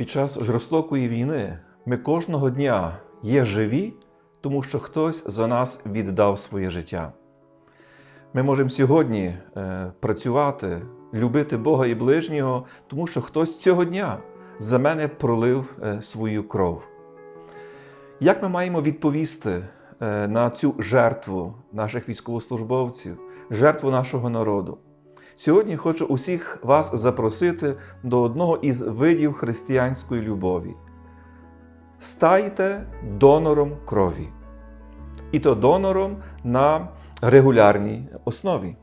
Під час жорстокої війни ми кожного дня є живі, тому що хтось за нас віддав своє життя. Ми можемо сьогодні е, працювати, любити Бога і ближнього, тому що хтось цього дня за мене пролив е, свою кров. Як ми маємо відповісти е, на цю жертву наших військовослужбовців, жертву нашого народу? Сьогодні хочу усіх вас запросити до одного із видів християнської любові. Стайте донором крові. І то донором на регулярній основі.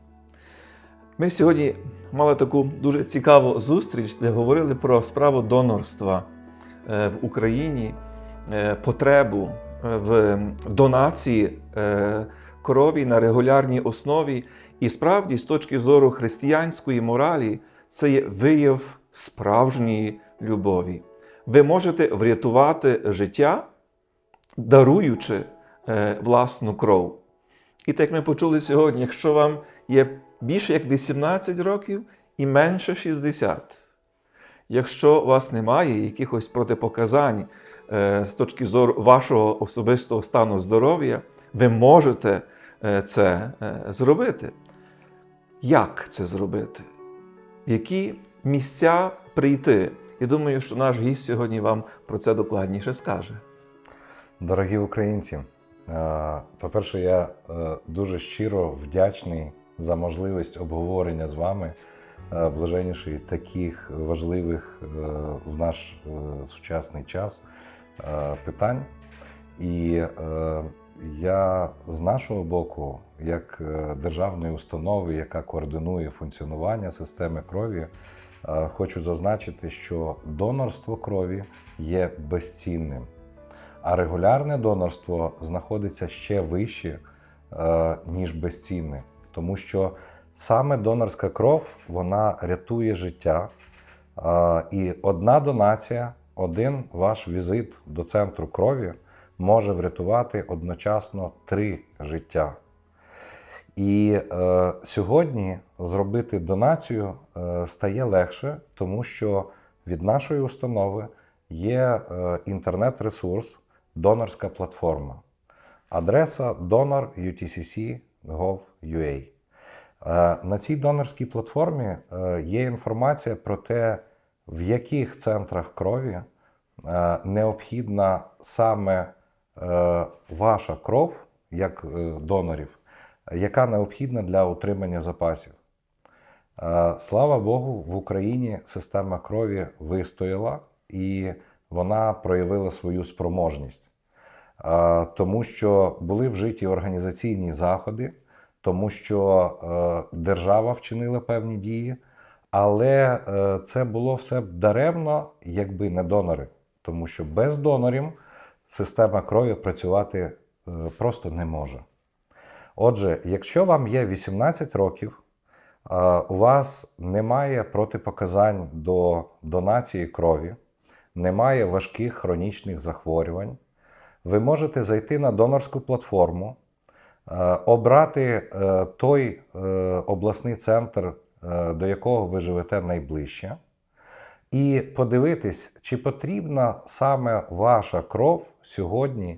Ми сьогодні мали таку дуже цікаву зустріч, де говорили про справу донорства е, в Україні, е, потребу е, в донації крові на регулярній основі. І справді, з точки зору християнської моралі, це є вияв справжньої любові. Ви можете врятувати життя, даруючи е, власну кров. І так ми почули сьогодні, якщо вам є більше як 18 років і менше 60, якщо у вас немає якихось протипоказань е, з точки зору вашого особистого стану здоров'я, ви можете е, це зробити. Як це зробити? В які місця прийти? Я думаю, що наш гість сьогодні вам про це докладніше скаже. Дорогі українці, е, по-перше, я е, дуже щиро вдячний за можливість обговорення з вами е, блаженніших таких важливих в наш сучасний час питань. І я з нашого боку, як е, державної установи, яка координує функціонування системи крові, е, хочу зазначити, що донорство крові є безцінним. А регулярне донорство знаходиться ще вище, е, ніж безцінне, тому що саме донорська кров вона рятує життя. І одна донація, один ваш візит до центру крові може врятувати одночасно три життя. І е, сьогодні зробити донацію е, стає легше, тому що від нашої установи є е, інтернет-ресурс, донорська платформа. Адреса donor.utcc.gov.ua. Е, На цій донорській платформі е, є інформація про те, в яких центрах крові е, необхідна саме ваша кров як е, донорів, яка необхідна для утримання запасів. Е, Слава Богу, в Україні система крові вистояла і вона проявила свою спроможність, Е, тому що були вжиті організаційні заходи, тому що е, держава вчинила певні дії, але е, це було все даремно, якби не донори, тому що без донорів система крові працювати е, просто не може. Отже, якщо вам є 18 років, е, у вас немає протипоказань до донації крові, немає важких хронічних захворювань, ви можете зайти на донорську платформу, е, обрати той обласний центр, до якого ви живете найближче, і подивитись, чи потрібна саме ваша кров сьогодні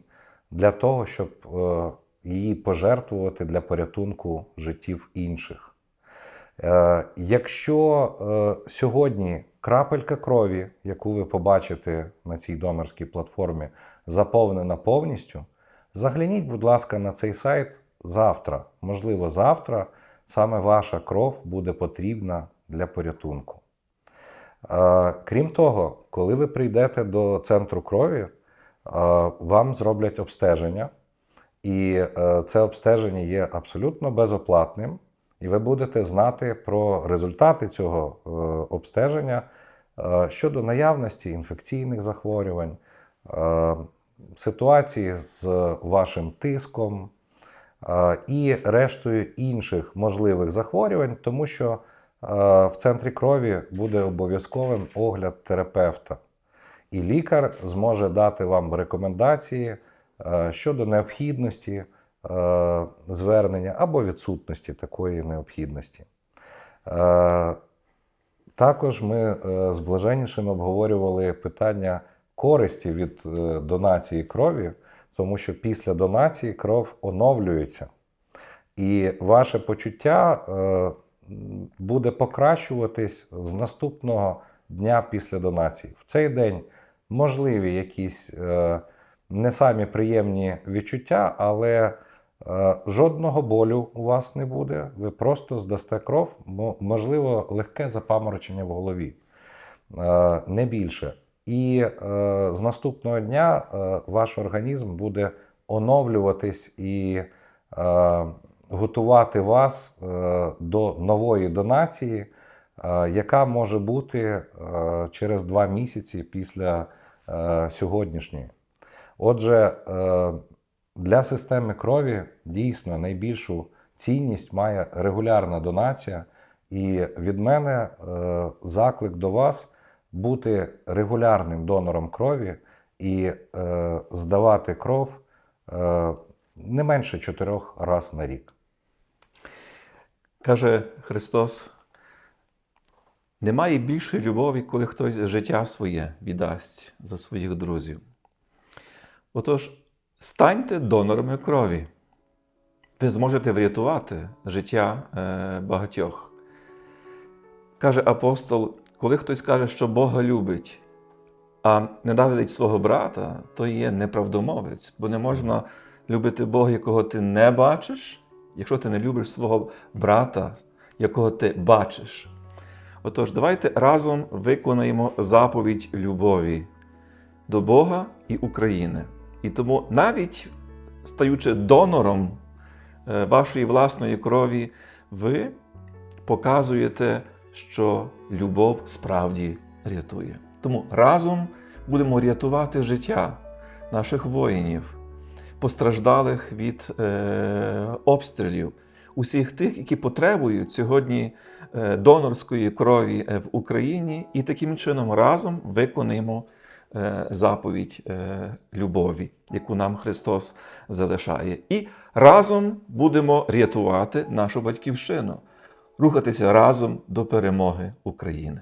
для того, щоб е, її пожертвувати для порятунку життів інших. Е, Якщо е, сьогодні крапелька крові, яку ви побачите на цій донорській платформі, заповнена повністю, загляніть, будь ласка, на цей сайт завтра. Можливо, завтра саме ваша кров буде потрібна для порятунку. Крім того, коли ви прийдете до центру крові, вам зроблять обстеження, і е, це обстеження є абсолютно безоплатним, і ви будете знати про результати цього е, обстеження е, щодо наявності інфекційних захворювань, ситуації з вашим тиском і рештою інших можливих захворювань, тому що в центрі крові буде обов'язковим огляд терапевта. І лікар зможе дати вам рекомендації е, щодо необхідності е, звернення або відсутності такої необхідності. Е, Також ми з блаженнішим обговорювали питання користі від донації крові, тому що після донації кров оновлюється. І ваше почуття буде покращуватись з наступного дня після донації. В цей день можливі якісь е, не самі приємні відчуття, але е, жодного болю у вас не буде. Ви просто здасте кров, можливо, легке запаморочення в голові, е, не більше. І е, з наступного дня е, ваш організм буде оновлюватись і е, готувати вас е, до нової донації, е, яка може бути е, через два місяці після е, сьогоднішньої. Отже, е, для системи крові дійсно найбільшу цінність має регулярна донація, і від мене е, заклик до вас бути регулярним донором крові і здавати кров не менше чотирьох разів на рік. Каже Христос: немає більшої любові, коли хтось життя своє віддасть за своїх друзів. Отож, станьте донорами крові. Ви зможете врятувати життя е, багатьох. Каже апостол, коли хтось каже, що Бога любить, а ненавидить свого брата, то є неправдомовець, бо не можна любити Бога, якого ти не бачиш, якщо ти не любиш свого брата, якого ти бачиш. Отож, давайте разом виконаємо заповідь любові до Бога і України. І тому навіть стаючи донором е, вашої власної крові, ви показуєте, що любов справді рятує. Тому разом будемо рятувати життя наших воїнів, постраждалих від е, обстрілів, усіх тих, які потребують сьогодні е, донорської крові е, в Україні, і таким чином разом виконаємо е, заповідь любові, яку нам Христос залишає. І разом будемо рятувати нашу батьківщину, рухатися разом до перемоги України.